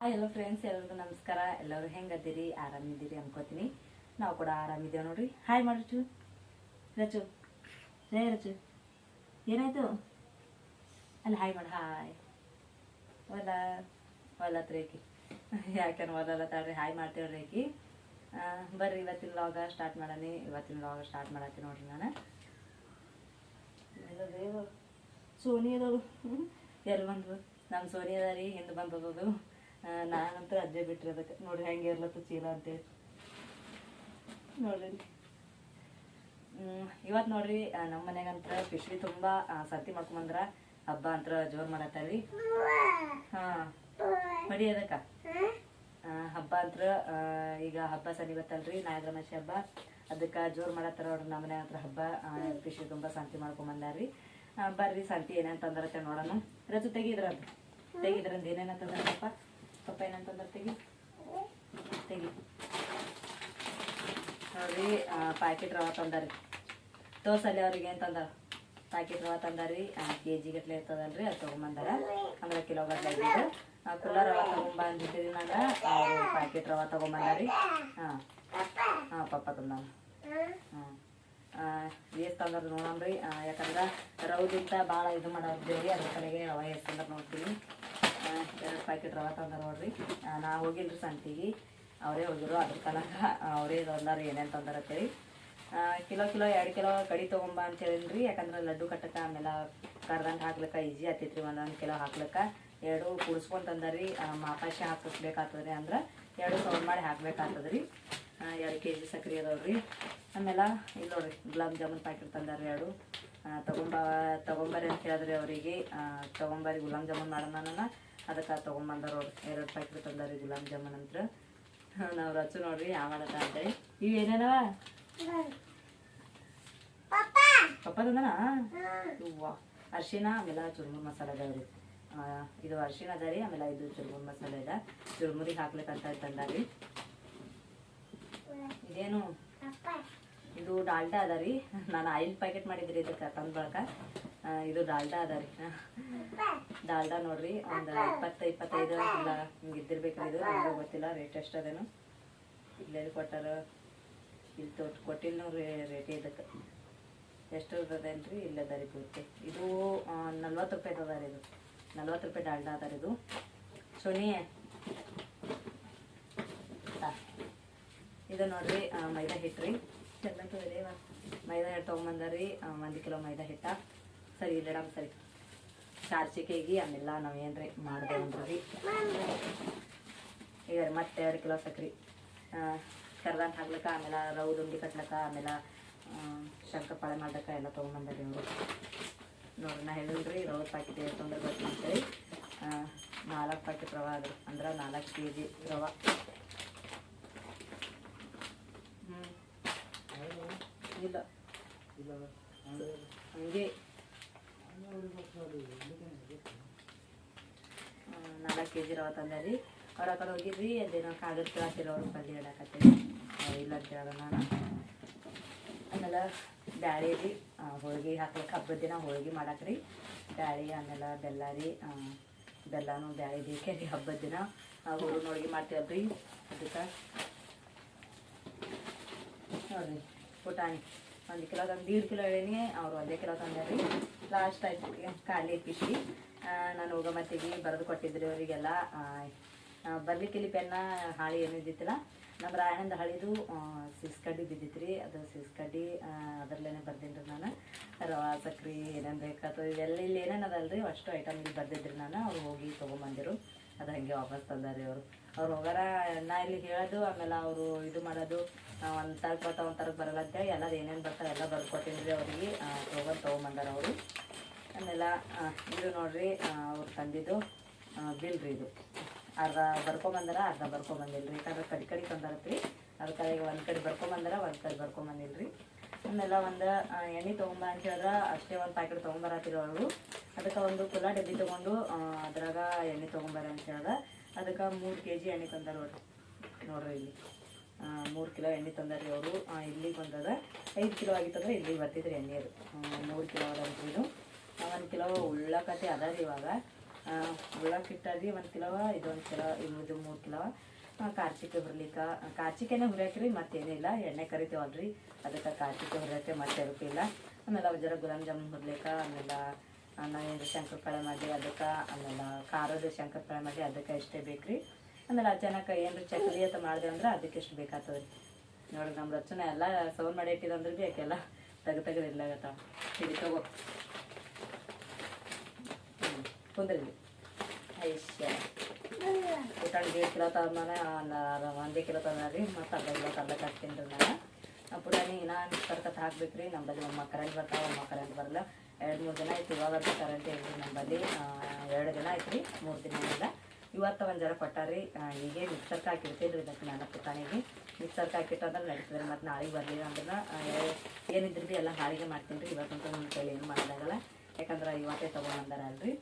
Hi ಎಲ್ಲೋ friends ಎಲ್ಲರಿಗೂ ನಮಸ್ಕಾರ. ಎಲ್ಲರೂ ಹೆಂಗದ್ದೀರಿ? ಆರಾಮಿದ್ದೀರಿ ಅನ್ಕೋತೀನಿ. ನಾವು ಕೂಡ ಆರಾಮಿದ್ದೇವೆ ನೋಡ್ರಿ. ಹಾಯ್ ಮಾಡ್ರಿ ರಚು. ರೇ ರಚು. ಏನಾಯ್ತು? ಅಲ್ಲಿ ಹಾಯ್ ಮಾಡಿ. ಹಾಯ್ ಹೊಲ ಹೊಲತ್ ರೇಖಿ. ಯಾಕಂದ್ರೆ ಹೊಲಲ್ಲ ತಾಳ್ರಿ ಹಾಯ್ ಮಾಡ್ತೇವೆ ರೇಖಿ. ಆ, ಬರ್ರಿ ಇವತ್ತಿನ ಲಾಗ ಸ್ಟಾರ್ಟ್ ಮಾಡನಿ ಇವತ್ತಿನ ಲಾಗ ಸ್ಟಾರ್ಟ್ ಮಾಡತ್ತೀನಿ ನೋಡ್ರಿ ನಾನು. ಸೋನಿ ಅದಾವು ಎಲ್ಲಿ ಬಂದ್ವು ನಮ್ಮ ಸೋನಿ ಅದ ರೀ ಹಿಂದೆ ಬಂದದದು. ನಾನಂತೂ ಅಜ್ಜೆ ಬಿಟ್ರಿ ಅದಕ್ಕೆ. ನೋಡ್ರಿ ಹೆಂಗೆ ಇರ್ಲತ್ತ ಚೀಲ ಅಂತೇಳಿ. ನೋಡ್ರಿ. ಇವತ್ತು ನೋಡ್ರಿ ನಮ್ಮ ಮನೆಗಂತ್ರ ಪಿಶ್ವಿ ತುಂಬಾ ಸತಿ ಮಾಡ್ಕೊಂಬಂದ್ರ ಹಬ್ಬ ಅಂತ ಜೋರ್ ಮಾಡತ್ತಾರಿ ಹಾ. ಅದಕ್ಕ. ಹಬ್ಬ ಅಂತ ಈಗ ಹಬ್ಬ ಸನಿ ಬತ್ತಲ್ರಿ ನಾಗರಮಾಸಿ ಹಬ್ಬ. ಅದಕ್ಕೆ ಜೋರ್ ಮಾಡತ್ತಾರ ನೋಡ್ರಿ ನಮ್ಮ ಮನೆ ಹತ್ರ ಹಬ್ಬ. ಆ, ಪಿಶ್ವಿ ತುಂಬಾ ಸಂತಿ ಮಾಡ್ಕೊಂಬಂದಾರ್ರಿ ಬರ್ರಿ ಸಂತಿ ಏನಂತಂದ್ರ ನೋಡೋಣ. ರಜು ತೆಗಿದ್ರ ಅದು? ತೆಗಿದ್ರಂದ ಏನೇನಂತಂದ್ರಪ್ಪ ತೆಗಿ ತೆಗಿ ನೋಡ್ರಿ ಪ್ಯಾಕೆಟ್ ರವಾ ತಂದಾರಿ ದೋಸಲ್ಲಿ ಅವ್ರಿಗೆ ಏನು ತಂದಾರ? ಪ್ಯಾಕೆಟ್ ರವಾ ತಂದಾರಿ ಕೆ ಜಿ ಗಟ್ಲೆ ಇರ್ತದಲ್ರಿ, ಅದು ತೊಗೊಂಬಂದಾರ. ಅಂದ್ರೆ ಕಿಲೋ ಗಟ್ಲೆ ಇದ್ದಿದ್ದು. ಕುಲ್ಲ ರವೆ ತೊಗೊಂಬ ಅಂದಿದ್ದೀರಿ ನಾನು ಅವರು ಪ್ಯಾಕೆಟ್ ರವಾ ತೊಗೊಂಬಂದಾರಿ ಹಾಂ. ಹಾಂ, ಪಪ್ಪ ತಂದಾನ. ಹಾಂ. ಎಷ್ಟು ತಂದ್ರೆ ನೋಡಮ್ರಿ ಯಾಕಂದ್ರೆ ರೌದಿಂದ ಭಾಳ ಇದು ಮಾಡೋದೇವ್ರಿ ಅದ್ರ ಕಡೆಗೆ ರವೆ ಎಷ್ಟು ತಂದ್ರೆ ನೋಡ್ತೀನಿ. ಎರಡು ಪ್ಯಾಕೆಟ್ ರವೆ ತಂದಾರ ನೋಡ್ರಿ. ನಾ ಹೋಗಿಲ್ರಿ ಸಂತಿಗೆ. ಅವರೇ ಹೋಗಿರು ಅದ್ರ ತನಕ ಅವರೇ ತಂದಾರ ಏನೇನು ತಂದಾರ ಅಂತೇಳಿ. ಆ, ಕಿಲೋ ಕಿಲೋ ಎರಡು ಕಿಲೋ ಕಡಿ ತೊಗೊಂಬ ಅಂತ ಹೇಳಿದ್ರಿ ಯಾಕಂದ್ರೆ ಲಡ್ಡು ಕಟ್ಟಕ್ಕೆ ಆಮೇಲೆ ಕರ್ದಂಗೆ ಹಾಕ್ಲಿಕ್ಕೆ ಈಜಿ ಆತೈತ್ರಿ ಒಂದೊಂದು ಕಿಲೋ ಹಾಕ್ಲಿಕ್ಕೆ. ಎರಡು ಕೂಡಿಸ್ಕೊಂಡು ತಂದಾರಿ ಮಾಪಾಶಿ ಹಾಕಿಸ್ಬೇಕಾಗ್ತದ್ರಿ ಅಂದ್ರೆ ಎರಡು ಸೌಂಡ್ ಮಾಡಿ ಹಾಕ್ಬೇಕಾಗ್ತದ್ರಿ ಎರಡು ಕೆ ಜಿ ಸಕ್ರೆ ಅದಾವ್ರಿ. ಆಮೇಲೆ ಇಲ್ಲಿ ನೋಡ್ರಿ ಗುಲಾಬ್ ಜಾಮೂನ್ ಪ್ಯಾಕೆಟ್ ತಂದಾರಿ ಎರಡು. ತಗೊಂಬ ತಗೊಂಬರ್ರಿ ಅಂತ ಹೇಳಿದ್ರೆ ಅವರಿಗೆ ತಗೊಂಬರ್ರಿ ಗುಲಾಬ್ ಜಾಮೂನ್ ಮಾಡೋಣ ಅದಕ್ಕೆ ತೊಗೊಂಬಂದಾರ ಅವ್ರು ಎರಡು ಪ್ಯಾಕೆಟ್ ತಂದಾರಿ ಗುಲಾಬ್ ಜಾಮೂನ್ ಅಂತ. ನಾವು ರಚು ನೋಡ್ರಿ ಯಾವ ಮಾಡತ್ತ ಅಂತೇಳಿ ಇವು ಏನೇನವ? ಪಪ್ಪ! ತಂದನ? ಅರ್ಶಿನ ಆಮೇಲೆ ಚುರುಮುರಿ ಮಸಾಲೆ ಅದಾವ್ರಿ ರೀ ಇದು ಅರ್ಶಿನ ಅದ ರೀ ಆಮೇಲೆ ಇದು ಚುರುಮುರಿ ಮಸಾಲೆ ಅದ. ಚುರುಮುರಿ ಹಾಕ್ಲಿಕ್ಕಂತ ತಂದಾರಿ ಇದೇನು? ಇದು ಡಾಲ್ಡಾ ಅದ ರೀ. ನಾನು ಆಯಿಲ್ ಪ್ಯಾಕೆಟ್ ಮಾಡಿದ್ರಿ ಇದಕ್ಕೆ ತಂದ ಬಳಕ. ಇದು ಡಾಲ್ಡಾ ಅದ ರೀ. ಡಾಲ್ಡಾ ನೋಡ್ರಿ, ಒಂದು ಇಪ್ಪತ್ತು ಇಪ್ಪತ್ತೈದು ಇಲ್ಲ ಹಿಂಗೆ ಇದ್ದಿರ್ಬೇಕು ಇದು. ಗೊತ್ತಿಲ್ಲ ರೇಟ್ ಎಷ್ಟು ಅದೇನು. ಇಲ್ಲೆಲ್ಲಿ ಕೊಟ್ಟಾರ? ಇಲ್ಲಿ ತೊಟ್ಟು ಕೊಟ್ಟಿಲ್ಲ ನೋಡ್ರಿ ರೇಟ್ ಇದಕ್ಕೆ ಎಷ್ಟು ಅದೇನ್ರಿ ಇಲ್ಲ ಅದ ರೀ ಪೂರ್ತಿ. ಇದು ನಲ್ವತ್ತು ರೂಪಾಯಿ ಅದ ರೀ ಇದು. ನಲ್ವತ್ತು ರೂಪಾಯಿ ಡಾಲ್ಡಾ ಅದ ರೀ ಇದು. ಸೋನಿ. ಇದು ನೋಡ್ರಿ ಮೈದಾ ಹಿಟ್ಟು ರೀ. ಮೈದಾ ಹಿಟ್ಟು ತೊಗೊಂಬಂದಾರಿ ಒಂದು ಕಿಲೋ ಮೈದಾ ಹಿಟ್ಟ. ಸರಿ ಇಲ್ಲಡಮ್ ಸರಿ. ಚಾರ್ಚಿಕೆಗೆ ಆಮೇಲೆ ನಾವು ಏನ್ರಿ ಮಾಡ್ದೇವಂದ್ರಿ ಈಗ ಮತ್ತೆ ಎರಡು ಕಿಲೋ ಸಕ್ರೆ. ಕರ್ದಂಟ್ ಹಾಕ್ಲಿಕ್ಕ, ಆಮೇಲೆ ರೌ ದುಂಡಿ ಕಟ್ಲಕ್ಕ, ಆಮೇಲೆ ಶಂಕರಪಾಳೆ ಮಾಡ್ಲಕ್ಕ ಎಲ್ಲ ತೊಗೊಂಬಂದಾರಿ ಅವರು ನೋಡ್ರಿ ನಾ ಹೇಳಿದ್ರಿ ರೌದ್ ಪ್ಯಾಕೆಟ್ ತೊಂದರೆ ಬರ್ತೀನಿ ನಾಲ್ಕು ಪ್ಯಾಕೆಟ್ ರವೆ ಅದು ಅಂದ್ರೆ ನಾಲ್ಕು ಕೆ ಜಿ ರವೆ ಹ್ಞೂ ಇಲ್ಲ. ಹಂಗೆ. ನಾಲ್ಕು ಕೆ ಜಿ ರವೆ ರೀ ಅವ್ರ ಆ ಕಡೆ ಹೋಗಿದ್ವಿ ಅದೇನೋ ಕಾಗದ ಕೇಳತ್ತಿಲ್ಲ ಪಲ್ಯ ಇಡಾಕತ್ತೀವಿ ಇಲ್ಲ ಅಂತ ಹೇಳೋಣ ನಾನು. ಆಮೇಲೆ ಬ್ಯಾಳಿ ರೀ ಹೋಳಿಗೆ ಹಾಕ್ಲಿಕ್ಕೆ ಹಬ್ಬದ ದಿನ ಹೋಳ್ಗೆ ಮಾಡಾಕ್ರಿ ಬ್ಯಾಳಿ ಆಮೇಲೆ ಬೆಲ್ಲ ರೀ. ಬೆಲ್ಲನೂ ಬ್ಯಾಳಿ ಬೇಕೇ ರೀ ಹಬ್ಬದ ದಿನ. ಹೋಳಿಗೆ ಹೋಳ್ಗೆ ಮಾಡ್ತೀವಲ್ರಿ ಅದಕ್ಕೆ. ನೋಡ್ರಿ ಪುಟಾಣಿ ಒಂದು ಕಿಲೋ ತಂದು, ದೀಡ್ ಕಿಲೋ ಹೇಳೀನಿ, ಅವ್ರು ಒಂದೇ ಕಿಲೋ ತಂದಾರಿ. ಲಾಸ್ಟ್ ಆಯ್ತು ಖಾಲಿ ಪಿಶಿ. ನಾನು ಹೋಗೋ ಮತ್ತಿಗೆ ಬರೆದು ಕೊಟ್ಟಿದ್ರಿ ಅವರಿಗೆಲ್ಲ. ಬರ್ಲಿಕ್ಕೆ ಇಲ್ಲಿ ಪೆನ್ನ, ಹಾಳಿ ಏನು ಇದ್ದಿತ್ತಿಲ್ಲ. ನಮ್ಮ ರಾಯಣ್ಣಂದು ಹಳಿದು ಸಿಸ್ಕಡ್ಡಿ ಬಿದ್ದಿತ್ರಿ. ಅದು ಸಿಸ್ಕಡ್ಡಿ ಅದರಲ್ಲೇ ಬರ್ದಿನ್ರಿ ನಾನು. ರವಾ, ಸಕ್ರೆ, ಏನೇನು ಬೇಕಾಗ್ತದೆ ಇವೆಲ್ಲ ಇಲ್ಲಿ ಏನೇನು ರೀ ಅಷ್ಟು ಐಟಮ್ ಇಲ್ಲಿ ಬರ್ದಿದ್ರಿ ನಾನು. ಅವ್ರು ಹೋಗಿ ತೊಗೊಂಬಂದಿರು. ಅದು ಹಾಗೆ ವಾಪಸ್ ತಂದಾರಿ ಅವರು ಅವ್ರು ಹೋಗಾರ ನಾ ಇಲ್ಲಿ ಹೇಳೋದು, ಆಮೇಲೆ ಅವರು ಇದು ಮಾಡೋದು ಒಂದು ತರಕ್ಕೆ ಬರ್ತಾವ, ಒಂದು ತರಕ್ಕೆ ಬರಲ್ಲ ಅಂತೇಳಿ ಎಲ್ಲ ಏನೇನು ಬರ್ತಾವೆ ಎಲ್ಲ ಬರ್ಕೊಟ್ಟಿದ್ರಿ ಅವ್ರಿಗೆ. ತೊಗೊಂಡು ತೊಗೊಂಬಂದಾರ ಅವರು. ಆಮೇಲೆ ಇದು ನೋಡ್ರಿ ಅವ್ರು ತಂದಿದ್ದು ಬಿಲ್ ರೀ ಇದು. ಅರ್ಧ ಬರ್ಕೊಂಬಂದಾರ, ಅರ್ಧ ಬರ್ಕೊಂಬಂದಿಲ್ರಿ ಯಾಕಂದ್ರೆ ಕಡಿ ಕಡೆ ತಂದಾರತ್ರಿ. ಅದ್ರ ಈಗ ಒಂದು ಕಡೆ ಬರ್ಕೊಂಬಂದಾರ, ಒಂದು ಕಡೆ ಬರ್ಕೊಂಬಂದಿಲ್ರಿ ಆಮೇಲೆ ಒಂದು ಎಣ್ಣೆ ತೊಗೊಂಬ ಅಂತ ಹೇಳಿದ್ರೆ, ಅಷ್ಟೇ ಒಂದು ಪ್ಯಾಕೆಟ್ ತೊಗೊಂಬರತ್ತಿರೋ ಅವರು. ಅದಕ್ಕೆ ಒಂದು ಕುಲ ಡಬ್ಬಿ ತೊಗೊಂಡು ಅದ್ರಾಗ ಎಣ್ಣೆ ತೊಗೊಂಬರ ಅಂತ ಹೇಳ್ದ. ಅದಕ್ಕೆ ಮೂರು ಕೆ ಜಿ ಎಣ್ಣೆ ತಂದಾರ ನೋಡ್ರಿ ನೋಡ್ರಿ ಇಲ್ಲಿ. ಮೂರು ಕಿಲೋ ಎಣ್ಣೆ ತಂದಾರಿ ಅವರು. ಇಲ್ಲಿಗೆ ಬಂದದ. ಐದು ಕಿಲೋ ಆಗಿತ್ತಂದ್ರೆ ಇಲ್ಲಿ ಬರ್ತಿದ್ರಿ ಎಣ್ಣೆ ಅದು. ಮೂರು ಕಿಲೋ ಅದಂತ್ರಿ ಇದು. ಒಂದು ಕಿಲೋ ಉಳ್ಳಾಕತಿ ಅದ ರೀ ಇವಾಗ ಉಳ್ಳಾಕ್ ಇಟ್ಟಾರಿ ಒಂದು ಕಿಲೋವ ಇದೊಂದು ಕಿಲೋ ಇದು ಮೂರು ಕಿಲೋ. ಕಾರ್ಚಿಕೆ ಹುರ್ಲಿಕ್ಕೆ ಕಾರ್ಚಿಕೆನೇ ಹುರಿಯಾಕ್ರಿ ಮತ್ತೇನಿಲ್ಲ ಎಣ್ಣೆ ಕರಿತೀವಲ್ರಿ. ಅದಕ್ಕೆ ಕಾರ್ಚಿಕೆ ಹುರಿಯೋಕೆ ಮತ್ತೆ ಇಲ್ಲ ಆಮೇಲೆ ಜರ ಗುಲಾಬ್ ಜಾಮೂನ್ ಹುರ್ಲಿಕ್ಕೆ ಆಮೇಲೆ ನಾವೇನು ಶಂಕರಪಾಳೆ ಮಾಡಿ ಅದಕ್ಕೆ, ಆಮೇಲೆ ಖಾರದ ಶಂಕರಪಾಳೆ ಮಾಡಿ ಅದಕ್ಕೆ ಇಷ್ಟೇ ಬೇಕ್ರಿ. ಆಮೇಲೆ ಅಚಾನಕ್ ಏನ್ರಿ ಚಕ್ಲಿ ಅಂತ ಮಾಡಿದೆ ಅಂದ್ರೆ ಅದಕ್ಕೆ ಎಷ್ಟು ಬೇಕಾಗ್ತದೆ ನೋಡಿ ನಮ್ಮ ರಚನೆ ಎಲ್ಲ ಸೌನ್ ಮಾಡಿ ಇಟ್ಟಿದಂದ್ರೆ ಭೀ ಯಾಕೆಲ್ಲ ತೆಗೆ ತೆಗೆದು ಇರ್ಲಾಗತ್ತ ಹಿಡಿ ತಗೋ. ಕುಂದ್ರಿ. ಐಶ್ಯ. ಊಟ ಕಿಲೋ ಒಂದು ಒಂದೇ ಕಿಲೋ ತಂದ್ರಿ ಮತ್ತು ಅರ್ಧ ಕಿಲೋ ತರ್ಲಕ್ಕೆ ಹಾಕ್ತೀನಿ ರೀ ನಾನು ಪುಟಾಣಿ ಇನ್ನೂ ಕರ್ಕತ್ ಹಾಕ್ಬೇಕ್ರಿ. ನಮ್ಮಲ್ಲಿ ಒಮ್ಮ ಕರೆಂಟ್ ಬರ್ತಾವ ಕರೆಂಟ್ ಬರಲ್ಲ ಎರಡು ಮೂರು ದಿನ ಆಯ್ತು, ಇವಾಗ ಕರೆಂಟ್ ಇಲ್ರಿ ನಮ್ಮಲ್ಲಿ. ಎರಡು ದಿನ ಆಯ್ತು ರೀ, ಮೂರು ದಿನ ಇಲ್ಲ ಇವತ್ತು ಒಂದು ಜರ ಕೊಟ್ಟಾರಿ ಹೀಗೆ ಮಿಕ್ಸರ್ಗೆ ಹಾಕಿರ್ತೀನಿ ರೀ ಇದಕ್ಕೆ ನಾನು ಪುಟಾಣಿಗೆ. ಮಿಕ್ಸರ್ಗೆ ಹಾಕಿಟ್ಟು ಅಂದ್ರೆ ಮತ್ತು ನಾಳೆಗೆ ಬರಲಿಲ್ಲ ಅಂದ್ರೆ ಏನಿದ್ರು ಎಲ್ಲ ಹಾಳಿಗೆ ಮಾಡ್ತೀನಿ ರೀ, ಇವತ್ತಂತೂ ನನ್ನ ಕೈಲಿ ಏನು ಮಾಡಿದಾಗಲ್ಲ ಯಾಕಂದ್ರೆ ಇವತ್ತೇ ತೊಗೊಂಬಂದಾರ ಅಲ್ರಿ.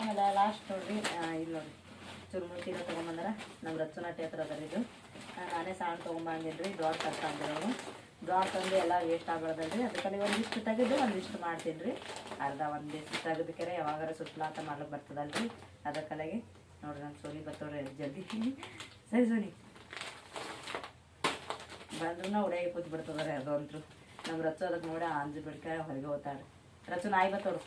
ಆಮೇಲೆ ಲಾಸ್ಟ್ ನೋಡ್ರಿ ಇಲ್ಲಿ ನೋಡ್ರಿ ಚುರುಮುರುಕಿನ ತೊಗೊಂಬಂದಾರ. ನಮ್ಮ ರಚ್ಚುನಾಟಿ ಹತ್ರ ಅದ ಇದು. ನಾನೇ ಸಣ್ಣ ತೊಗೊಂಬಂದಿನಿ ರೀ, ದೊಡ್ಡ ಅಂದ್ರೆ ಅಂದಿರೋನು ದೊಡ್ಡ ತಂದು ಎಲ್ಲ ವೇಸ್ಟ್ ಆಗ್ಬಾರ್ದಲ್ರಿ ಅದಕ್ಕೆ ಒಂದಿಷ್ಟು ತೆಗೆದು ಒಂದಿಷ್ಟು ಮಾಡ್ತೀನಿ ರೀ. ಅರ್ಧ ಒಂದಿಷ್ಟು ತೆಗೆದಕ್ಕೆ ಯಾವಾಗಾರ ಸುತ್ತಲಾತ ಮಾಡ್ಲಿಕ್ಕೆ ಬರ್ತದಲ್ರಿ? ಅದಕ್ಕಲಾಗಿ ನೋಡ್ರಿ ನಮ್ಮ ಸೋನಿ ಬರ್ತವ್ರಿ ಜಲ್ದಿ. ಸರಿ ಸೋನಿ ಬಂದ್ರೂ ಉಡಿಯಾಗಿ ಕೂತ್ ಬಿಡ್ತದ್ರಿ ಅದು ಅಂತೂ. ನಮ್ಮ ರಚ್ಚು ಅದಕ್ಕೆ ನೋಡಿ ಅಂಜು ಬಿಡ್ಕ ಹೊರಗೆ ಹೋಗ್ತಾಳೆ ರಚ್ಚು ನಾಯಿ ಬರ್ತವ್ರು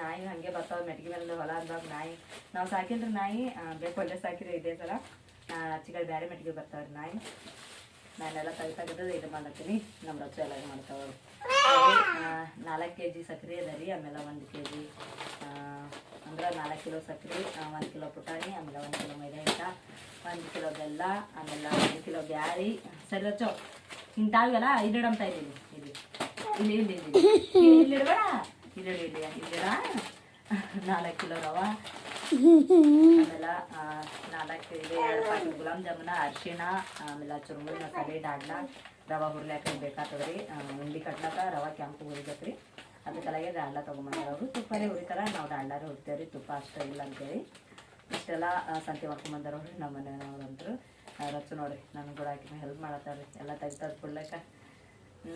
ನಾಯಿ ಹಂಗೆ ಬರ್ತಾವ ಮೆಟ್ಗೆ ಮೇಲೆ ಹೊಲ ಅಂದಾಗ ನಾಯಿ. ನಾವು ಸಾಕಿಲ್ರಿ ನಾಯಿ ಬೇಕು ಒಳ್ಳೆ ಸಾಕಿರಿ ಇದೇ ಸಲ. ಅಚ್ಚಿಗಳು ಬೇರೆ ಮೆಟ್ಗೆ ಬರ್ತಾವ್ರಿ ನಾಯಿ. ನಾನೆಲ್ಲ ಕೈ ತೆಗೆದು ಇದು ಮಾಡತ್ತೀನಿ ನಮ್ಮ ರಚ್ಚು ಎಲ್ಲ ಮಾಡ್ತಾವ್ರು. ನಾಲ್ಕು ಕೆ ಜಿ ಸಕ್ರೆ ಅದ ರೀ ಆಮೇಲೆ ಒಂದು ಕೆ ಜಿ ಅಂದ್ರೆ ನಾಲ್ಕು ಕಿಲೋ ಸಕ್ರೆ ಒಂದು ಕಿಲೋ ಪುಟಾಣಿ ಆಮೇಲೆ ಒಂದು ಕಿಲೋ ಮೈದಾ ಹಿಟ್ಟ ಒಂದು ಕಿಲೋ ಬೆಲ್ಲ ಆಮೇಲೆ ಒಂದು ಕಿಲೋ ಬ್ಯಾಳಿ. ಸರಿ ರಚ್ಚು ಇಂಥವೆಲ್ಲ ಇಲ್ಲಿಡಂತ ಇದ್ದೀನಿ ಇಲ್ಲಿ ಇಲ್ಲಿ ಇಲ್ಲಿ ಇಲ್ಲಿ. ಇಲ್ಲಿ ಇಡಬೇಡ. ಇಲ್ಲಿ ಇಡು, ಇಲ್ಲಿ ಇಲ್ಲಿಡ ನಾಲ್ಕು ಕಿಲೋ ರವೆ. ಆಮೇಲೆ ನಾಲ್ಕು ಇದು ಎರಡು ಪ್ಯಾಕೆಟ್ ಗುಲಾಬ್ ಜಾಮೂನ, ಅರಿಶಿಣ, ಆಮೇಲೆ ಚುರುಮುರಿ ಮಸಾಲೆ ಡಾಡ್ಲ ರವೆ ಹುರ್ಲಾಕ ಬೇಕಾಗ್ತದೆ ರೀ ಉಂಡಿ ಕಟ್ಲಾಕ ರವೆ ಕೆಂಪು ಹುರಿಬೇಕು ರೀ ಅದಕ್ಕೆಲ್ಲಾಗೆ ಡಾಡ್ಲ ತೊಗೊಂಬಂದಾರ ಅವರು. ತುಪ್ಪನೇ ಹುರಿತಾರ, ನಾವು ಡಾಡ್ಲಾರೇ ಹುರಿತೇವೆ ರೀ ತುಪ್ಪ ಅಷ್ಟು ಇಲ್ಲ ಅಂತೇಳಿ. ಇಷ್ಟೆಲ್ಲ ಸಂತೆ ಮಾಡ್ಕೊಂಬಂದಾರ ನೋಡ್ರಿ ನಮ್ಮ ಮನೆಯವ್ರಂತರು ರಚ್ಚು ನೋಡ್ರಿ ನನಗೆ ಕೂಡ ಹಾಕಿ ಹೆಲ್ಪ್ ಮಾಡತ್ತಾರ ಎಲ್ಲ ತೆಗ್ದು ಕೊಡ್ಲಕ್ಕ.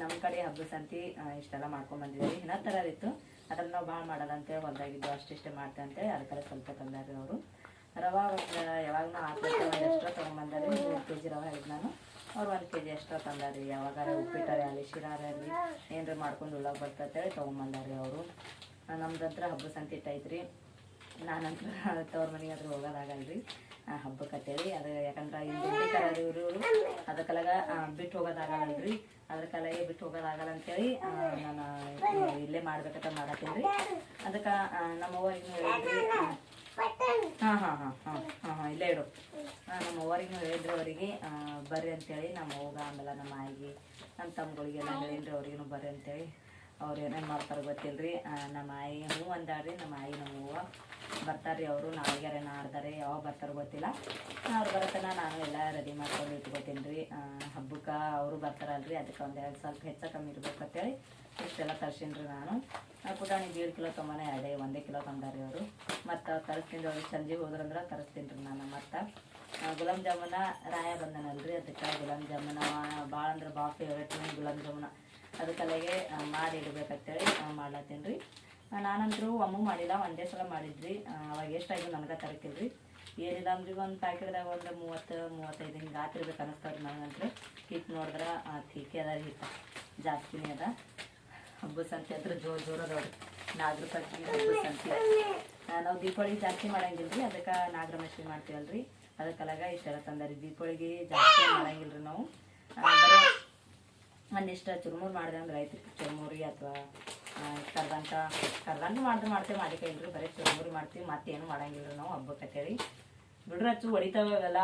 ನಮ್ಮ ಕಡೆ ಹಬ್ಬ ಸಂತಿ ಇಷ್ಟೆಲ್ಲ ಮಾಡ್ಕೊಂಬಂದಿದ್ದೀವಿ ಇನ್ನೊಂದು ಥರ ಇತ್ತು ಅದ್ರಲ್ಲಿ ನಾವು ಭಾಳ ಮಾಡಲ್ಲ ಅಂತೇಳಿ ಹೊಲ್ದಾಗಿದ್ದು ಅಷ್ಟಿಷ್ಟೇ ಮಾಡ್ತೇವೆ ಅಂತೇಳಿ ಅದಕ್ಕೆಲ್ಲ ಸ್ವಲ್ಪ ತಂದಾರಿ ಅವರು. ರವೆ ಒಂದು ಯಾವಾಗಲೂ ಹಾಕ್ಬೇಕು ಒಂದು ಎಷ್ಟೋ ತೊಗೊಂಬಂದಾರಿ ಮೂರು ಕೆ ಜಿ ರವೆ ಹೇಳಿದ್ ನಾನು. ಅವ್ರು ಒಂದು ಕೆ ಜಿ ಎಷ್ಟೋ ತಂದಾರಿ ಯಾವಾಗಾರ ಉಪ್ಪಿಟ್ಟಾರೆ, ಅಲ್ಲಿ ಶಿರಾರೆ, ಅಲ್ಲಿ ಏನಾರ ಮಾಡ್ಕೊಂಡು ಉಳ್ಳಾಗ ಬರ್ತೇಳಿ ತೊಗೊಂಬಂದಾರಿ ಅವರು. ನಮ್ದಂತ್ರ ಹಬ್ಬ ಸಂತಿಟ್ಟು ನಾನಂತರ ತವ್ರ ಮನೆಗೆ ಅದ್ರ ಹೋಗೋದಾಗಲ್ರಿ ಹಬ್ಬಕ್ಕೆ ಅಂತೇಳಿ ಅದು ಯಾಕಂದ್ರೆ ಇವರು ಅದಕ್ಕೆಲ್ಲಾಗ ಬಿಟ್ಟು ಹೋಗೋದಾಗಲ್ಲಲ್ರಿ ಅದ್ರ ಕಲೆಗೆ ಬಿಟ್ಟು ಹೋಗೋದಾಗಲ್ಲ ಅಂತೇಳಿ ನಾನು ಇಲ್ಲೇ ಮಾಡ್ಬೇಕಂತ ಮಾಡತ್ತೀನಿ ರೀ. ಅದಕ್ಕೆ ನಮ್ಮ ಅವ್ವರಿಗೆ ಹೇಳಿದ್ರಿ. ಹಾಂ ಹಾಂ ಹಾಂ ಹಾಂ ಹಾಂ ಹಾಂ, ಇಲ್ಲೇ ಇಡು. ನಮ್ಮ ಅವ್ವರಿಗೆ ಹೇಳಿದ್ರು ಅವರಿಗೆ ಬರ್ರಿ ಅಂತೇಳಿ. ನಮ್ಮ ಹೋಗ ಆಮೇಲೆ ನಮ್ಮ ಆಯಿಗೆ, ನಮ್ಮ ತಮ್ಮಗಳಿಗೆಲ್ಲ ಹೇಳಿದ್ರೆ ಅವ್ರಿಗೂ ಬರ್ರಿ ಅಂತೇಳಿ. ಅವ್ರು ಏನೇನು ಮಾಡ್ತಾರೆ ಗೊತ್ತಿಲ್ಲ ರೀ ನಮ್ಮ ಆಯಿ ಹೂ ಅಂದಾಳ್ರಿ, ನಮ್ಮ ಆಯಿ ನಮ್ಮ ಬರ್ತಾರೆ ರೀ ಅವರು ನಾಳೆಗಾರೆ ನಾಡ್ದಾರೆ ಯಾವಾಗ ಬರ್ತಾರೆ ಗೊತ್ತಿಲ್ಲ. ಅವ್ರು ಬರತನ ನಾನು ಎಲ್ಲ ರೆಡಿ ಮಾಡ್ಕೊಂಡು ಇಟ್ಕೋತೀನಿ ರೀ. ಹಬ್ಬಕ್ಕೆ ಅವರು ಬರ್ತಾರಲ್ರಿ, ಅದಕ್ಕೆ ಒಂದು ಎರಡು ಸ್ವಲ್ಪ ಹೆಚ್ಚು ಕಮ್ಮಿ ಇರ್ಬೇಕು ಅಂತೇಳಿ ಇಷ್ಟೆಲ್ಲ ತರ್ಸೀನಿ ರೀ ನಾನು ಪುಟಾಣಿ ದೇಡ್ ಕಿಲೋ ತೊಗೊಂಡೆ ಎರಡೇ, ಒಂದೇ ಕಿಲೋ ತಂದಾರಿ ಅವರು. ಮತ್ತು ತರಿಸ್ತೀನಿ ಅವ್ರಿಗೆ ಸಂಜೆ ಹೋದ್ರಂದ್ರೆ ತರಿಸ್ತೀನಿ ರೀ ನಾನು ಮತ್ತು. ಗುಲಾಬ್ ಜಾಮೂನ ರಾಯ ಬಂದನಲ್ರಿ, ಅದಕ್ಕೆ ಗುಲಾಬ್ ಜಾಮೂನ ಭಾಳ ಅಂದ್ರೆ ಭಾಳ ಫೇವ್ರೇಟ್ ಗುಲಾಬ್ ಜಾಮೂನ. ಅದಕ್ಕಲ್ಲಿಗೆ ಮಾಡಿ ಇಡ್ಬೇಕಂತೇಳಿ ಮಾಡ್ಲತ್ತೀನಿ ರೀ ನಾನಂತರೂ ಅಮ್ಮ ಮಾಡಿಲ್ಲ, ಒಂದೇ ಸಲ ಮಾಡಿದ್ರಿ. ಅವಾಗ ಎಷ್ಟಾಯ್ತು ನನಗೆ ತರಕಿಲ್ರಿ ಏನಿಲ್ಲ ಅಂದ್ರೆ ಒಂದು ಪ್ಯಾಕೆಟ್ದಾಗ ಒಂದು ಮೂವತ್ತು, ಮೂವತ್ತೈದು ಹಿಂಗೆ ಹಾಕಿರ್ಬೇಕು ಅನ್ನಿಸ್ತಾವ್ರಿ ನನಗಂತೂ ಹಿಟ್ಟು ನೋಡಿದ್ರೆ ತೀಕೆ ಅದ ರೀ ಹಿಟ್ಟು ಜಾಸ್ತಿನೇ ಅದ. ಹಬ್ಬದ ಸಂತೆ ಹತ್ರ ಜೋರು ಜೋರು ಅದಾವ್ರಿ. ನಾಗರ ಪಂಚಮಿ ಹಬ್ಬದ ಸಂತೆ. ನಾವು ದೀಪಾವಳಿ ಜಾಸ್ತಿ ಮಾಡಂಗಿಲ್ಲ ರೀ ಅದಕ್ಕೆ ನಾಗರ ಮಶ್ರಿ ಮಾಡ್ತೀವಲ್ರಿ. ಅದಕ್ಕೆಲ್ಲಾಗ ಇಷ್ಟೆಲ್ಲ ತಂದಾರಿ. ದೀಪಾವಳಿಗೆ ಜಾಸ್ತಿ ಮಾಡಂಗಿಲ್ಲ ರೀ ನಾವು ಒಂದಿಷ್ಟು ಚುರುಮುರು ಮಾಡಿದೆ ಅಂದ್ರೆ ಆಯ್ತು ಚುರುಮುರಿ ಅಥವಾ ಕರ್ದಂತ ಕರ್ದಂತ ಮಾಡಿದ್ರೆ ಮಾಡ್ತೇವೆ ಮಾಡಿಕೆ ಇಲ್ರಿ ಬರೀ ಚುರುಮುರಿ ಮಾಡ್ತೀವಿ, ಮತ್ತೇನು ಮಾಡಂಗಿಲ್ಲ ರೀ ನಾವು ಹಬ್ಬಕ್ಕೆ ಅಂತೇಳಿ ಬಿಡ್ರಿ ಹಚ್ಚು ಹೊಡಿತಾವೆ ಅವೆಲ್ಲ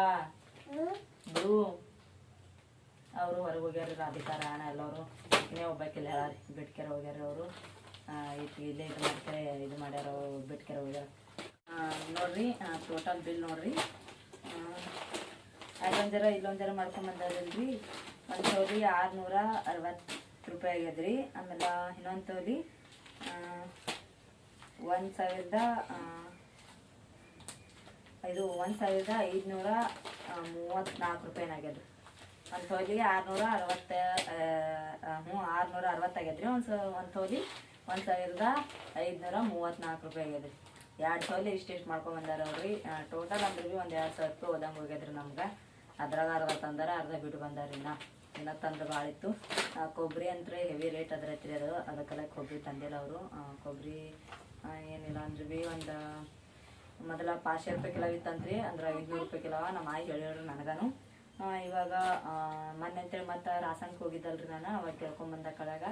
ಬಿಡು. ಅವರು ಹೊರಗೆ ಹೋಗ್ಯಾರ ರಾಧಿಕಾ, ರಾಣ ಎಲ್ಲರು. ಇನ್ನೇ ಒಬ್ಬಕ್ಕೆಲ್ಲ ಹೇಳಾರಿ, ಬಿಟ್ಕೆರೆ ಹೋಗ್ಯಾರ ಅವರು. ಇಟ್ಟು ಇಲ್ಲೇ ಇದು ಮಾಡ್ತಾರೆ ಇದು ಮಾಡ್ಯಾರ ಬಿಟ್ಕೆರೆ ಹೋಗ್ಯಾರ. ನೋಡ್ರಿ ಟೋಟಲ್ ಬಿಲ್ ನೋಡ್ರಿ. ಅಲ್ಲೊಂದು ಇಲ್ಲೊಂದರ ಇಲ್ಲೊಂದು ಒಂದು ತೋಲಿ ಆರುನೂರ ಅರವತ್ತು ರೂಪಾಯಿ ಆಗ್ಯದ್ರಿ. ಆಮೇಲೆ ಇನ್ನೊಂದು ತೋಲಿ ಒಂದು ಸಾವಿರದ ಇದು ಒಂದು ಸಾವಿರದ ಐದುನೂರ ಮೂವತ್ತ್ನಾಲ್ಕು ಆಗ್ಯದ ಆಗ್ಯದ್ರಿ. ಒಂದು ತೋಲಿ ಆರುನೂರ ಅರವತ್ತ ಹ್ಞೂ, ಆರುನೂರ ಅರವತ್ತಾಗ್ಯದ್ರಿ ಒಂದು ಸ ಒಂದು ತೋಲಿ ಒಂದು ಸಾವಿರದ ಐದುನೂರ ಮೂವತ್ತ್ನಾಲ್ಕು ರೂಪಾಯಿ ಆಗ್ಯದ್ರಿ. ಎರಡು ಸೌಲಿ ಇಷ್ಟು ಇಷ್ಟು ಮಾಡ್ಕೊಂಬಂದಾರ ಅವ್ರಿ ಟೋಟಲ್ ಅಂದ್ರೆ ಭೀ ಒಂದು ಎರಡು ಸಾವಿರ ರೂಪಾಯಿ ಓದಂಗೆ ಹೋಗ್ಯದ್ರಿ ನಮ್ಗೆ. ಅದ್ರಾಗ ಅರ್ಧ ತಂದಾರ ಅರ್ಧ ಬಿಟ್ಟು ಬಂದಾರ ಇನ್ನ ತಂದು ತಂದ್ರೆ ಭಾಳ ಇತ್ತು ಆ, ಕೊಬ್ಬರಿ ಅಂದರೆ ಹೆವಿ ರೇಟ್ ಅದ್ರ ಐತ್ರಿ ಅದು ಅದಕ್ಕೆಲ್ಲ ಕೊಬ್ಬರಿ ತಂದಿಲ್ಲ ಅವರು. ಕೊಬ್ಬರಿ ಏನಿಲ್ಲ ಅಂದ್ರೆ ಭೀ ಒಂದು ಮೊದಲ ಪಾಚಶೆ ರೂಪಾಯಿ ಕಿಲೋ ಇತ್ತಂತ್ರಿ ಅಂದ್ರೆ ಐದುನೂರು ರೂಪಾಯಿ ಕಿಲೋ ನಮ್ಮ ಆಯಿ ಹೇಳಿದ್ರು ನನಗನು. ಇವಾಗ ಮೊನ್ನೆ ಅಂತೇಳಿ ಮತ್ತೆ ರಾಸನ್ಗೆ ಹೋಗಿದ್ದಲ್ರಿ ನಾನು. ಅವಾಗ ಕೇಳ್ಕೊಂಬಂದ ಕಳೆಗ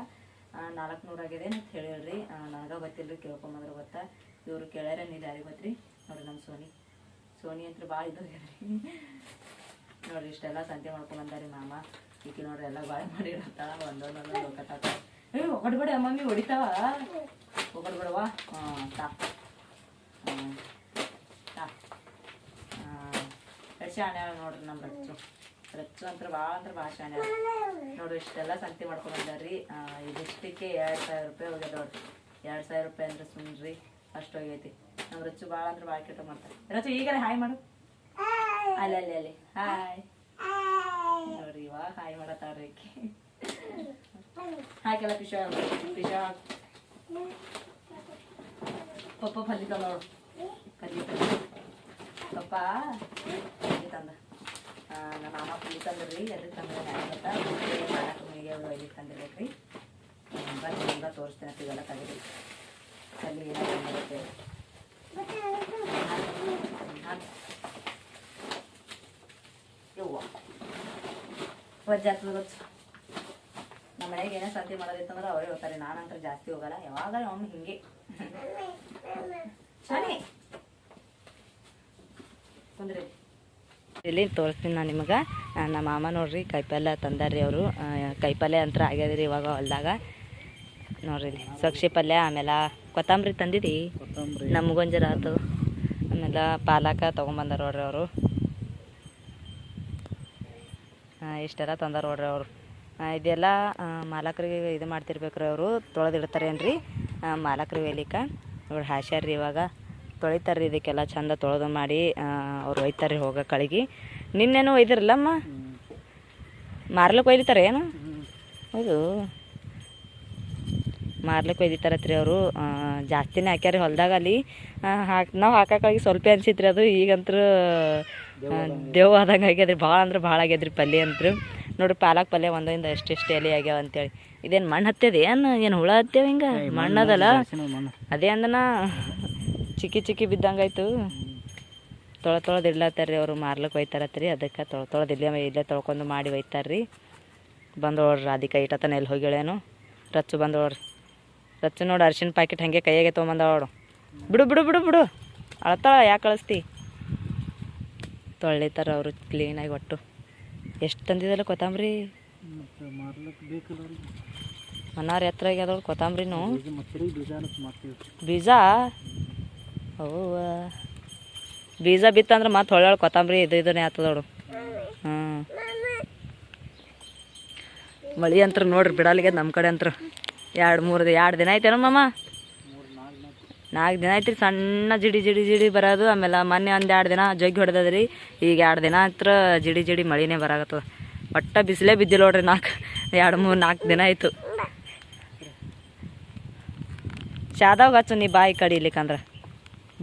ನಾಲ್ಕುನೂರು ಆಗಿದೆ ಅಂತ ಹೇಳಿರಿ ನನಗೆ ಗೊತ್ತಿಲ್ಲ ರೀ ಕೇಳ್ಕೊಂಬಂದ್ರೆ ಗೊತ್ತಾ. ಇವರು ಕೇಳ್ಯಾರ ನೀರು ಯಾರಿಗೆ ಗೊತ್ತ್ರಿ. ನೋಡ್ರಿ ನಮ್ಮ ಸೋನಿ. ಸೋನಿ ಅಂತ ಭಾಳ ಇದು ನೋಡ್ರಿ ಇಷ್ಟೆಲ್ಲ ಸಂತೆ ಮಾಡ್ಕೊಂಬಂದಾರಿ ಮಾಮ. ಈಕಿ ನೋಡ್ರಿ ಎಲ್ಲ ಬಾಯ್ ಮಾಡಿರತ್ತ ಇಡತ್ತಾಳ ಒಂದೊಂದು ಒಂದೊಂದು ಒಕ್ಕಟ್ಟಾತ ಏ ಒಗಡ್ಬೇಡ ಮಮ್ಮಿ ಹೊಡಿತಾವ? ಒಗಡ್ಬೇಡವಾ ಹಾಂ ತಾ. ಹ್ಮ್. ತಾ. ಎಷ್ಟು ಶಾಣೆ ನೋಡ್ರಿ ನಮ್ಮ ರಚ್ಚು. ರಚ್ಚು ಅಂತ ಭಾಳ ಅಂದ್ರೆ ಭಾಳ ಶಾಣೆ. ನೋಡ್ರಿ ಇಷ್ಟೆಲ್ಲ ಸಂತಿ ಮಾಡ್ಕೊಂಡ್ ಬಂದಾರ್ರಿ. ಆ, ಇದಿಷ್ಟಕ್ಕೆ ಎರಡು ಸಾವಿರ ರೂಪಾಯಿ ಹೋಗ್ಯದ ನೋಡ್ರಿ. ಎರಡು ಸಾವಿರ ರೂಪಾಯಿ ಅಂದ್ರೆ ಸುಮ್ರಿ ಅಷ್ಟು ಹೋಗೈತಿ ನಮ್ಮ ರಚ್ಚು ಭಾಳ ಅಂದ್ರೆ ಭಾಳ ಕೆಟ್ಟ ಮಾಡ್ತಾರೆ ರಚ್ಚು ಈಗಲೇ ಹಾಯ್ ಮಾಡು. ಅಲ್ಲಿ ಅಲ್ಲಿ ಹಾಯ್. ಇವಾಗ ಹಾಯ್ ಮಾಡತ್ತಾಳ್ರಿ ಹಾಕಲ್ಲ ಪಿಶ. ಪಿಶ. ಪಪ್ಪ ಫಲಿತ ನೋಡು. ಫಲ್ಲಿ ತಂದ ಪಪ್ಪ ಫಲ್ಲಿ ತಂದ. ನಮ್ಮ ಮಾಮ ಫಲ್ಲಿ ತಂದ್ರಿ. ಅದಕ್ಕೆ ತಂದ್ರೆ ನಾಲ್ಕು ಮನೆಗೆ ಒಯ್ದು ತಂದಿರ್ಬೇಕ್ರಿ. ಬಂದ ನಿಮ್ಗೆ ತೋರಿಸ್ತೇನೆ ಇವೆಲ್ಲ ಫಲ್ಲಿ ಏನಾದ್ರು ಏನೋ ವಜ್ಜಾಗ್ತದೆ ಗೊತ್ತು. ನಮ್ಮ ಮನೆಗೆ ಏನೇ ಸಂತೆ ಮಾಡೋದಿತ್ತಂದ್ರೆ ಅವರೇ ಹೋಗ್ತಾರೆ ನಾನಂತರ ಜಾಸ್ತಿ ಹೋಗಲ್ಲ ಯಾವಾಗ ಅವನು ಹಿಂಗೆ. ಸರಿ ಕುಂದ್ರಿ. ಇಲ್ಲಿ ತೋರಿಸ್ತೀನಿ ನಾನು ನಿಮಗೆ. ನಮ್ಮ ಮಾಮ ನೋಡ್ರಿ ಕಾಯಿಪಲ್ಯ ತಂದಾರ್ರಿ ಅವರು. ಕಾಯಿಪಲ್ಯ ಅಂತ ಆಗ್ಯದ್ರಿ ಇವಾಗ ಹೊಲ್ದಾಗ. ನೋಡ್ರಿ ಇಲ್ಲಿ ಸೊಕ್ಷಿ ಪಲ್ಯ ಆಮೇಲೆ ಕೊತ್ತಂಬರಿ ತಂದಿದ್ದಿ ನಮಗೊಂಜರ ಆತು. ಆಮೇಲೆ ಪಾಲಕ ತೊಗೊಂಬಂದಾರ ನೋಡ್ರಿ ಅವರು. ಇಷ್ಟೆಲ್ಲ ತಂದಾರ ನೋಡ್ರಿ ಅವರು. ಇದೆಲ್ಲ ಮಾಲಕರಿಗೆ ಇದು ಮಾಡ್ತಿರ್ಬೇಕ್ರಿ ಅವರು. ತೊಳೆದಿಡ್ತಾರೇನ್ರಿ? ಮಾಲಕರಿಗೆ ಒಯ್ಲಿಕ್ಕ ಹಾಸ್ಯಾರ ರೀ ಇವಾಗ. ತೊಳಿತಾರ್ರಿ ಇದಕ್ಕೆಲ್ಲ ಚಂದ ತೊಳೆದು ಮಾಡಿ ಅವ್ರು ಒಯ್ತಾರ್ರಿ ಹೋಗೋ ಕಳಗಿ. ನಿನ್ನೇನು ಒಯ್ದಿರಲ್ಲಮ್ಮ? ಮಾರ್ಲಕ್ಕೆ ಒಯ್ದಿತಾರೆ ಏನು? ಹೌದು ಮಾರ್ಲಿಕ್ಕೆ ಒಯ್ದಿತ್ತಾರತ್ರಿ ಅವರು. ಜಾಸ್ತಿನೇ ಹಾಕ್ಯಾರಿ ಹೊಲ್ದಾಗ ಅಲ್ಲಿ. ಹಾಕಿ ನಾವು ಹಾಕಕ್ಕಾಗಿ ಸ್ವಲ್ಪ ಅನ್ಸಿತ್ರಿ ಅದು. ಈಗಂತೂ ದೇವ್ ಆದಂಗೆ ಆಗ್ಯದ್ರಿ. ಭಾಳ ಅಂದ್ರೆ ಭಾಳ ಆಗ್ಯದ್ರಿ ಪಲ್ಯ ಅಂತರು. ನೋಡ್ರಿ ಪಾಲಕ್ ಪಲ್ಯ ಒಂದೊಂದು ಎಷ್ಟೆಷ್ಟು ಎಲೆ ಆಗ್ಯಾವ ಅಂತೇಳಿ. ಇದೇನು ಮಣ್ಣು ಹತ್ತದ ಏನು ಏನು ಹುಳ ಹತ್ತೇವ ಹಿಂಗೆ? ಮಣ್ಣದಲ್ಲ ಅದೇ ಅದೇ ಅಂದನ? ಚಿಕ್ಕಿ ಚಿಕ್ಕಿ ಬಿದ್ದಂಗಾಯ್ತು. ತೊಳ ತೊಳೆದು ಇಡ್ಲತ್ತಾರ್ರಿ ಅವರು. ಮಾರ್ಲಕ್ಕೆ ಒಯ್ತಾರತ್ರಿ ಅದಕ್ಕೆ ತೊಳ ತೊಳೆದು ಇಲ್ಲೇ ಇಲ್ಲೇ ತೊಳ್ಕೊಂಡು ಮಾಡಿ ಒಯ್ತಾರ್ರಿ. ರೀ ನೋಡ್ರಿ ರಾಧಿಕಾ ಇಟ್ಟತನ ಎಲ್ಲಿ ಹೋಗ್ಯಾಳೇನು. ರಚ್ಚು ಬಂದು ನೋಡ್ರಿ. ರಚ್ಚು ನೋಡಿ ಅರ್ಶಿನ ಪ್ಯಾಕೆಟ್ ಹಾಗೆ ಕೈಯಾಗೆ ತೊಗೊಂಬಂದ ಅವಳು ಬಿಡು ಬಿಡು ಬಿಡು ಬಿಡು. ಅಳ್ತಾಳ ಯಾಕೆ ಕಳಿಸ್ತಿ ತೊಳಿತಾರ ಅವರು ಕ್ಲೀನಾಗಿ ಒಟ್ಟು. ಎಷ್ಟು ತಂದಿದ್ದಲ್ಲ ಕೊತ್ತಂಬರಿ ಮನಾರ ಎತ್ತರ ಆಗ್ಯಾದವ್ರು ಕೊತ್ತಂಬರಿನೂ. ಬೀಜ ಅವ ಬೀಜ? ಬಿತ್ತಂದ್ರೆ ಮತ್ತೆ ಹೊಳ್ಳ ಕೊತ್ತಂಬರಿ ಇದು ಇದನ್ನೇ ಆತದೋಡು ಹ್ಞೂ ಮಳೆ ಅಂತ ನೋಡ್ರಿ ಬಿಡಲಿಗೆ ನಮ್ಮ ಕಡೆ ಅಂತ್ರ. ಎರಡು ಮೂರು ಎರಡು ದಿನ ಆಯ್ತೇನೋ ಮಾಮ? ನಾಲ್ಕು ದಿನ ಆಯ್ತು ರೀ ಸಣ್ಣ ಜಿಡಿ ಜಿಡಿ ಜಿಡಿ ಬರೋದು. ಆಮೇಲೆ ಮೊನ್ನೆ ಒಂದು ಎರಡು ದಿನ ಜಗ್ಗಿ ಹೊಡೆದದ ರೀ ಈಗ ಎರಡು ದಿನ ಹತ್ರ ಜಿಡಿ ಜಿಡಿ ಮಳಿನೇ ಬರಾಗತ್ತದ ಒಟ್ಟ ಬಿಸಿಲೇ ಬಿದ್ದಿಲ್ಲ ನೋಡ್ರಿ ನಾಲ್ಕು, ಎರಡು ಮೂರು ನಾಲ್ಕು ದಿನ ಆಯಿತು. ಶಾದಾಗ ಹಚ್ಚು ನೀ ಬಾಯಿ ಕಡಿಲಿಕ್ಕಂದ್ರೆ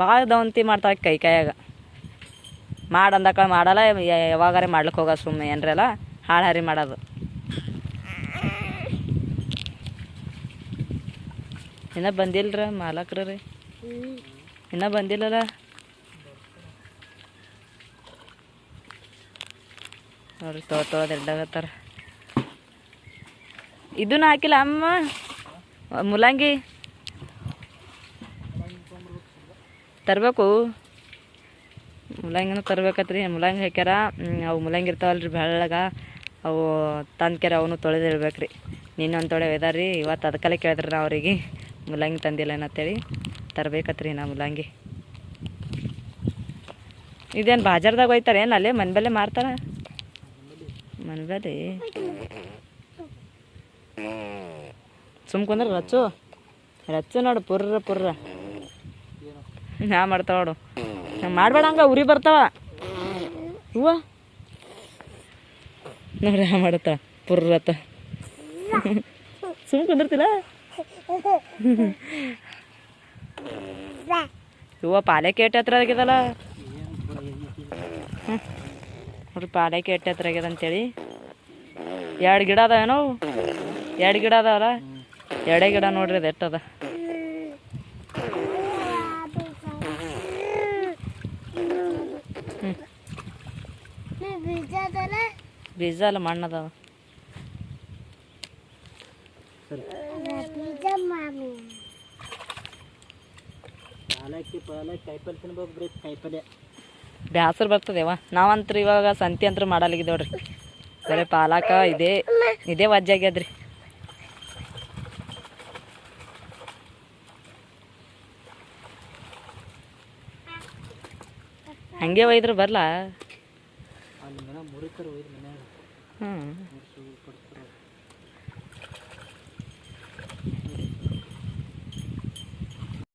ಭಾಳ ದವಂತಿ ಮಾಡ್ತಾವೆ ಕೈ ಕೈಯಾಗ. ಮಾಡಂದಕ್ಕ ಮಾಡಲ್ಲ ಯಾವಾಗಾರೆ ಮಾಡ್ಲಿಕ್ಕೆ ಹೋಗ ಸುಮ್ಮನೆ ಏನರಲ್ಲ ಹಾಳು ಹರಿ ಮಾಡೋದು. ಇನ್ನೂ ಬಂದಿಲ್ರ ಮಾಲಕ್ರ ರೀ. ಬಂದಿಲ್ಲ ಬಂದಿಲ್ಲಲ್ಲ ನೋಡ್ರಿ ತೊಳ ತೊಳೆದು ಎಡ್ಡಾಗತ್ತಾರ ಇದನ್ನ ಹಾಕಿಲ್ಲ ಅಮ್ಮ. ಮುಲಂಗಿ ತರಬೇಕು. ಮುಲಂಗಿನೂ ತರ್ಬೇಕತ್ರಿ. ಮುಲಂಗಿ ಹಾಕ್ಯಾರ. ಅವು ಮುಲಂಗಿ ಇರ್ತಾವಲ್ರಿ ಬೆಳ್ಳಗ. ಅವು ತಂದ್ಕ್ಯಾರ, ಅವನು ತೊಳೆದಿರ್ಬೇಕು ರೀ ನಿನ್ನೊಂದು ತೊಳೆ ಇದಾರ್ರಿ ಇವತ್ತು ಅದಕ್ಕೆಲ್ಲ ಕೇಳಿದ್ರಿ ನಾ ಅವ್ರಿಗೆ. ಮುಲಂಗಿ ತಂದಿಲ್ಲ ಏನಂತೇಳಿ ತರ್ಬೇಕತ್ರಿ ನಾ ಮುಲಂಗಿ. ಇದೇನು ಬಾಜಾರ್ದಾಗ ಒಯ್ತಾರೆ? ಏನು ಅಲ್ಲೇ ಮನೆ ಬೆಲೆ ಮಾರ್ತಾರ? ಮನೆ ಬೆಲೆ ಸುಮ್ಕೊಂಡ್ರೆ ರಚ್ಚು. ನೋಡು, ಪುರ್ರ ಪುರ್ರ. ನಾ ಮಾಡ್ತಾವ ನೋಡು. ಹಂಗೆ ಮಾಡ್ಬೇಡ ಉರಿ ಬರ್ತಾವ. ಹೂವ? ನೋಡ್ರಿ ಹಾ ಮಾಡತ್ತ ಪುರ್ರತ್ತ ಸುಮ್ ಕುಂದಿರ್ತಿಲ್ಲ ಇವ ಪಾಲಕ್ಕೆ ಎಟ್ಟು ಹತ್ರ ಆಗಿದಲ್ಲ. ನೋಡ್ರಿ ಪಾಲಕ್ಕೆ ಎಟ್ಟು ಹತ್ರ ಆಗ್ಯದ ಅಂತೇಳಿ. ಎರಡು ಗಿಡ ಅದಾವೇನೋ ಎರಡು ಗಿಡ ಅದಾವಲ್ಲ ಎರಡೇ ಗಿಡ ನೋಡ್ರಿ ಅದು ಎಟ್ಟದ ಬೀಜ ಅಲ್ಲ ಮಣ್ಣು ಅದಾವ ಸರಿ ಪಾಲಕಿ ಪಾಲಕ್, ಕಾಯಿಪಲ್ಲೆ ತಿನ್ಬೇಕು ಬರೀ ಕಾಯಿಪಲ್ಲೆ. ಬ್ಯಾಸರ ಬರ್ತದೇವ ನಾವಂತ್ರ ಇವಾಗ ಸಂತಿ ಅಂತೂ ನೋಡ್ರಿ. ಬರೀ ಪಾಲಕ, ಇದೇ ಇದೇ ವಜ್ಜೆ ಆಗ್ಯದ್ರಿ ಹಂಗೆ ಒಯ್ದ್ರು ಬರ್ಲಾ?